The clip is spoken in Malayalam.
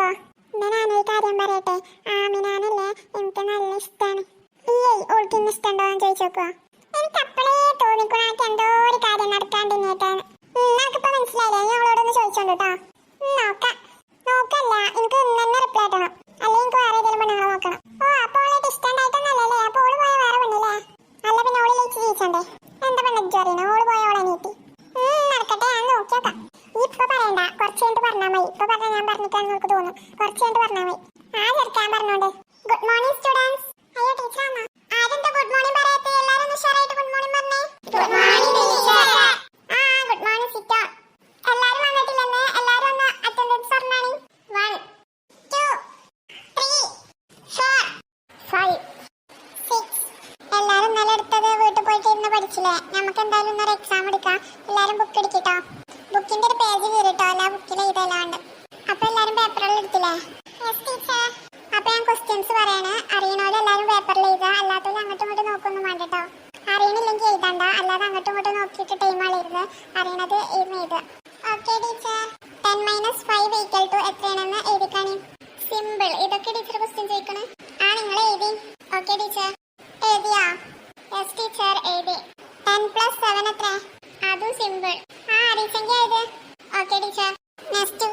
അറിയോ ഞാനൊരു കാര്യം പറയട്ടെ? ആമിനാനല്ലേ എനിക്ക് നല്ല ഇഷ്ടമാണ് ഈയേ ഓൾക്ക് ഇന്ന് ഇഷ്ടമുണ്ടോ എന്ന് ചോദിച്ചോക്കോ എനിക്ക് അപ്പളേ തോന്നിക്കോ എനിക്ക് എന്തോ ഒരു കാര്യം നടക്കാണ്ട് ഇങ്ങോട്ടാണ് നിനക്കിപ്പോ മനസ്സിലായില്ലേ? ഞാൻ അവളോടൊന്ന് ചോദിച്ചോണ്ട് കേട്ടോ നോക്കാം. നോക്കല്ല എനിക്ക് ഇന്ന് തന്നെ റിപ്ലൈ ഇടണം. അല്ലെങ്കിൽ എനിക്ക് വേറെ ഏതെങ്കിലും പെണ്ണുങ്ങളെ നോക്കണം. ഓ അപ്പോൾ അവളായിട്ട് ഇഷ്ടമുണ്ടായിട്ടൊന്നല്ലേ അപ്പോൾ ഓൾ പോയ വേറെ പെണ്ണില്ലേ അല്ല പിന്നെ ഓളിലേക്ക് ജീവിച്ചണ്ടേ എന്താ പെണ്ണു അറിയണം ഓൾ പോയ? പറഞ്ഞാൽ മതി ഇപ്പൊ പറഞ്ഞാൽ ഞാൻ പറഞ്ഞിട്ടാണ് നമുക്ക് തോന്നും. കുറച്ച് കഴിഞ്ഞിട്ട് പറഞ്ഞാൽ മതി. ആ ചെറുക്കാൻ പറഞ്ഞോണ്ട്. ഗുഡ് മോർണിംഗ് സ്റ്റുഡൻസ് അയ്യോ ടീച്ചർ അമ്മ. ആരെന്താ ഗുഡ് മോർണിംഗ് പറയാത്തേ. എല്ലാരും ഉഷാറായിട്ട് ഗുഡ് മോർണിംഗ് പറഞ്ഞേ. ഗുഡ് മോർണിംഗ് ടീച്ചർ ആ ഗുഡ് മോർണിംഗ് സിറ്റ എല്ലാരും വന്നിട്ടില്ലെന്ന്. എല്ലാരും ഒന്ന് attendance പറഞ്ഞാണി. One two three four five six എല്ലാരും ഇന്നലെ എടുത്തത് വീട്ടിൽ പോയിട്ട് ഇരുന്ന് പഠിച്ചില്ലേ? നമുക്ക് എന്തായാലും ഇന്നൊരു എക്സാം എടുക്കാം. എല്ലാരും ബുക്ക് എടുക്കിട്ടോ? ബുക്കിന്റെ ഒരു പേജ് ക്വസ്റ്റ്യൻസ് പറയണേ. അറിയണോലെ എല്ലാവരും പേപ്പറിൽ എഴുതുക. അല്ലാത്തവരെ അങ്ങോട്ടും ഇങ്ങോട്ടും നോക്കൊന്നും വേണ്ട കേട്ടോ അറിയണില്ലെങ്കിൽ എഴുതണ്ട. അല്ലാതെ അങ്ങോട്ടും ഇങ്ങോട്ടും നോക്കിയിട്ട് ടൈം കളയരുത് അറിയണത് ഇരുന്ന് എഴുതുക. Okay teacher ten minus five equal to എത്രയാണെന്ന് എഴുതിക്കാണി. സിമ്പിൾ ഇതൊക്കെ ടീച്ചർ ക്വസ്റ്റ്യൻ ചോദിക്കണേ. ആ നിങ്ങൾ എഴുതി. ഓക്കെ ടീച്ചർ എഴുതിയാ? യെസ് ടീച്ചർ എഴുതി. ടെൻ പ്ലസ് സെവൻ എത്ര അതും സിമ്പിൾ ആ അറിയിച്ചെങ്കിൽ എഴുത്. Okay teacher next